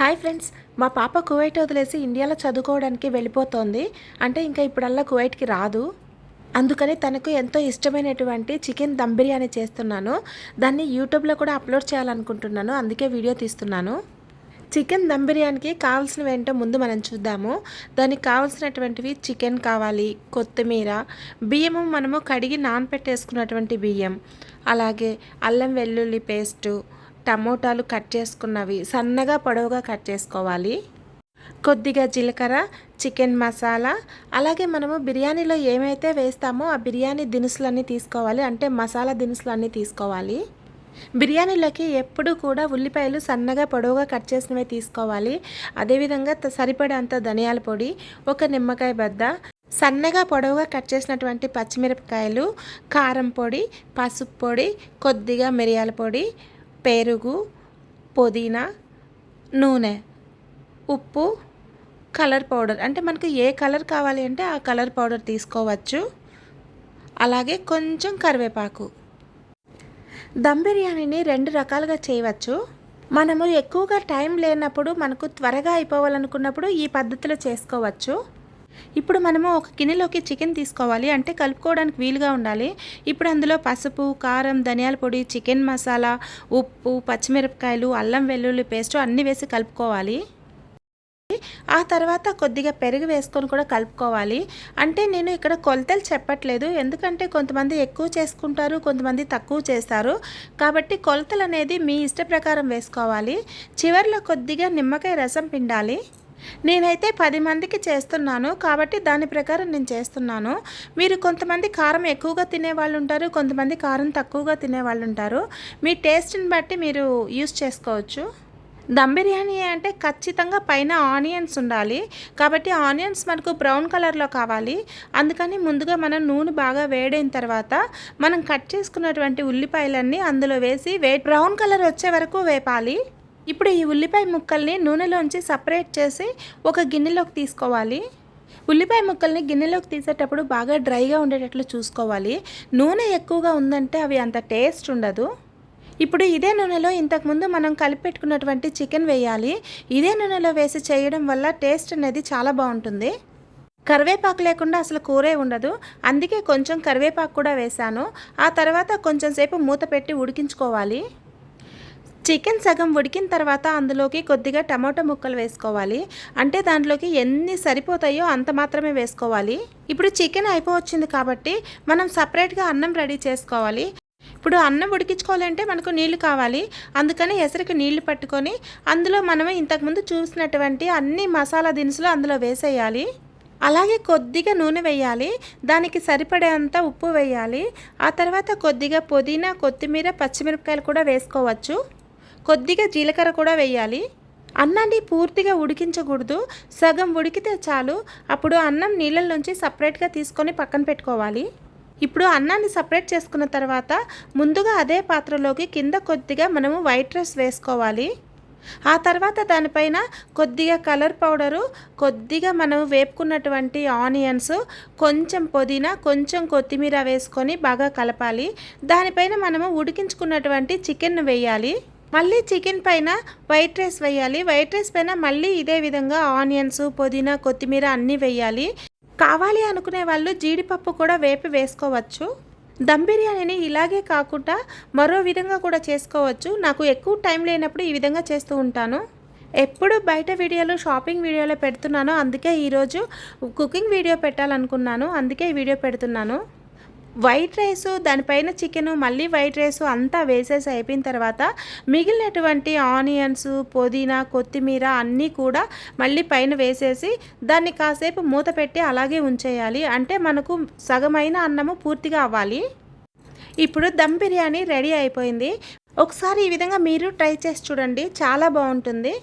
Hi friends మా పాప Kuwait వదిలేసి ఇండియాలో చదువుకోవడానికి వెళ్ళిపోతోంది. అంటే ఇంకా ఇప్పుడల్లా కువైట్కి రాదు. అందుకని తనకు ఎంతో ఇష్టమైనటువంటి చికెన్ దమ్ బిర్యానీ చేస్తున్నాను. దాన్ని యూట్యూబ్లో కూడా అప్లోడ్ చేయాలనుకుంటున్నాను. అందుకే వీడియో తీస్తున్నాను. చికెన్ దమ్ బిర్యానీకి కావాల్సినవి ఏంటో ముందు మనం చూద్దాము. దానికి కావాల్సినటువంటివి చికెన్ కావాలి కొత్తిమీర బియ్యము మనము కడిగి నానపెట్టేసుకున్నటువంటి బియ్యం. అలాగే అల్లం వెల్లుల్లి పేస్టు టమోటాలు కట్ చేసుకున్నవి సన్నగా పొడవుగా కట్ చేసుకోవాలి. కొద్దిగా జీలకర్ర చికెన్ మసాలా అలాగే మనము బిర్యానీలో ఏమైతే వేస్తామో ఆ బిర్యానీ దినుసులన్నీ తీసుకోవాలి. అంటే మసాలా దినుసులు అన్నీ తీసుకోవాలి. బిర్యానీలోకి ఎప్పుడు కూడా ఉల్లిపాయలు సన్నగా పొడవుగా కట్ చేసినవి తీసుకోవాలి. అదేవిధంగా సరిపడేంత ధనియాల పొడి ఒక నిమ్మకాయ బద్ద సన్నగా పొడవుగా కట్ చేసినటువంటి పచ్చిమిరపకాయలు కారం పొడి పసుపు పొడి కొద్దిగా మిరియాల పొడి పెరుగు పుదీనా నూనె ఉప్పు కలర్ పౌడర్. అంటే మనకు ఏ కలర్ కావాలి అంటే ఆ కలర్ పౌడర్ తీసుకోవచ్చు. అలాగే కొంచెం కరివేపాకు. దమ్ బిర్యానీని రెండు రకాలుగా చేయవచ్చు. మనము ఎక్కువగా టైం లేనప్పుడు మనకు త్వరగా అయిపోవాలనుకున్నప్పుడు ఈ పద్ధతిలో చేసుకోవచ్చు. ఇప్పుడు మనము ఒక గిన్నెలోకి చికెన్ తీసుకోవాలి. అంటే కలుపుకోవడానికి వీలుగా ఉండాలి. ఇప్పుడు అందులో పసుపు కారం ధనియాల పొడి చికెన్ మసాలా ఉప్పు పచ్చిమిరపకాయలు అల్లం వెల్లుల్లి పేస్ట్ అన్నీ వేసి కలుపుకోవాలి. ఆ తర్వాత కొద్దిగా పెరుగు వేసుకొని కూడా కలుపుకోవాలి. అంటే నేను ఇక్కడ కొలతలు చెప్పట్లేదు. ఎందుకంటే కొంతమంది ఎక్కువ చేసుకుంటారు కొంతమంది తక్కువ చేస్తారు. కాబట్టి కొలతలు అనేది మీ ఇష్ట ప్రకారం వేసుకోవాలి. చివరిలో కొద్దిగా నిమ్మకాయ రసం పిండాలి. నేనైతే పది మందికి చేస్తున్నాను కాబట్టి దాని ప్రకారం నేను చేస్తున్నాను. మీరు కొంతమంది కారం ఎక్కువగా తినే వాళ్ళు ఉంటారు కొంతమంది కారం తక్కువగా తినే వాళ్ళు ఉంటారు. మీ టేస్ట్ని బట్టి మీరు యూస్ చేసుకోవచ్చు. దమ్ బిర్యానీ అంటే ఖచ్చితంగా పైన ఆనియన్స్ ఉండాలి. కాబట్టి ఆనియన్స్ మనకు బ్రౌన్ కలర్లో కావాలి. అందుకని ముందుగా మనం నూనె బాగా వేడైన తర్వాత మనం కట్ చేసుకున్నటువంటి ఉల్లిపాయలన్నీ అందులో వేసి వే బ్రౌన్ కలర్ వచ్చే వరకు వేపాలి. ఇప్పుడు ఈ ఉల్లిపాయ ముక్కల్ని నూనెలోంచి సపరేట్ చేసి ఒక గిన్నెలోకి తీసుకోవాలి. ఉల్లిపాయ ముక్కల్ని గిన్నెలోకి తీసేటప్పుడు బాగా డ్రైగా ఉండేటట్లు చూసుకోవాలి. నూనె ఎక్కువగా ఉందంటే అవి అంత టేస్ట్ ఉండదు. ఇప్పుడు ఇదే నూనెలో ఇంతకుముందు మనం కలిపెట్టుకున్నటువంటి చికెన్ వేయాలి. ఇదే నూనెలో వేసి చేయడం వల్ల టేస్ట్ అనేది చాలా బాగుంటుంది. కరివేపాకు లేకుండా అసలు కూరే ఉండదు. అందుకే కొంచెం కరివేపాకు కూడా వేశాను. ఆ తర్వాత కొంచెం సేపు మూత పెట్టి ఉడికించుకోవాలి. చికెన్ సగం ఉడికిన తర్వాత అందులోకి కొద్దిగా టమాటో ముక్కలు వేసుకోవాలి. అంటే దాంట్లోకి ఎన్ని సరిపోతాయో అంత మాత్రమే వేసుకోవాలి. ఇప్పుడు చికెన్ అయిపోవచ్చింది కాబట్టి మనం సపరేట్గా అన్నం రెడీ చేసుకోవాలి. ఇప్పుడు అన్నం ఉడికించుకోవాలంటే మనకు నీళ్ళు కావాలి. అందుకని ఎసరికి నీళ్ళు పట్టుకొని అందులో మనం ఇంతకుముందు చూసినటువంటి అన్ని మసాలా దినుసులు అందులో వేసేయాలి. అలాగే కొద్దిగా నూనె వేయాలి. దానికి సరిపడేంత ఉప్పు వేయాలి. ఆ తర్వాత కొద్దిగా పుదీనా కొత్తిమీర పచ్చిమిరపకాయలు కూడా వేసుకోవచ్చు. కొద్దిగా జీలకర్ర కూడా వేయాలి. అన్నాన్ని పూర్తిగా ఉడికించకూడదు. సగం ఉడికితే చాలు. అప్పుడు అన్నం నీళ్ళల్లోంచి సపరేట్గా తీసుకొని పక్కన పెట్టుకోవాలి. ఇప్పుడు అన్నాన్ని సపరేట్ చేసుకున్న తర్వాత ముందుగా అదే పాత్రలోకి కింద కొద్దిగా మనము వైట్ రైస్ వేసుకోవాలి. ఆ తర్వాత దానిపైన కొద్దిగా కలర్ పౌడరు కొద్దిగా మనం వేపుకున్నటువంటి ఆనియన్స్ కొంచెం పుదీనా కొంచెం కొత్తిమీర వేసుకొని బాగా కలపాలి. దానిపైన మనము ఉడికించుకున్నటువంటి చికెన్ వేయాలి. మళ్ళీ చికెన్ పైన వైట్ రైస్ వేయాలి. వైట్ రైస్ పైన మళ్ళీ ఇదే విధంగా ఆనియన్స్ పుదీనా కొత్తిమీర అన్నీ వేయాలి. కావాలి అనుకునే వాళ్ళు జీడిపప్పు కూడా వేపి వేసుకోవచ్చు. దమ్ బిర్యానీని ఇలాగే కాకుండా మరో విధంగా కూడా చేసుకోవచ్చు. నాకు ఎక్కువ టైం లేనప్పుడు ఈ విధంగా చేస్తూ ఉంటాను. ఎప్పుడు బయట వీడియోలు షాపింగ్ వీడియోలో పెడుతున్నానో. అందుకే ఈరోజు కుకింగ్ వీడియో పెట్టాలనుకున్నాను. అందుకే ఈ వీడియో పెడుతున్నాను. వైట్ రైస్ దానిపైన చికెన్ మళ్ళీ వైట్ రైస్ అంతా వేసేసి అయిపోయిన తర్వాత మిగిలినటువంటి ఆనియన్స్ పుదీనా కొత్తిమీర అన్నీ కూడా మళ్ళీ పైన వేసేసి దాన్ని కాసేపు మూత పెట్టి అలాగే ఉంచేయాలి. అంటే మనకు సగమైన అన్నము పూర్తిగా అవ్వాలి. ఇప్పుడు దమ్ బిర్యానీ రెడీ అయిపోయింది. ఒకసారి ఈ విధంగా మీరు ట్రై చేసి చూడండి. చాలా బాగుంటుంది.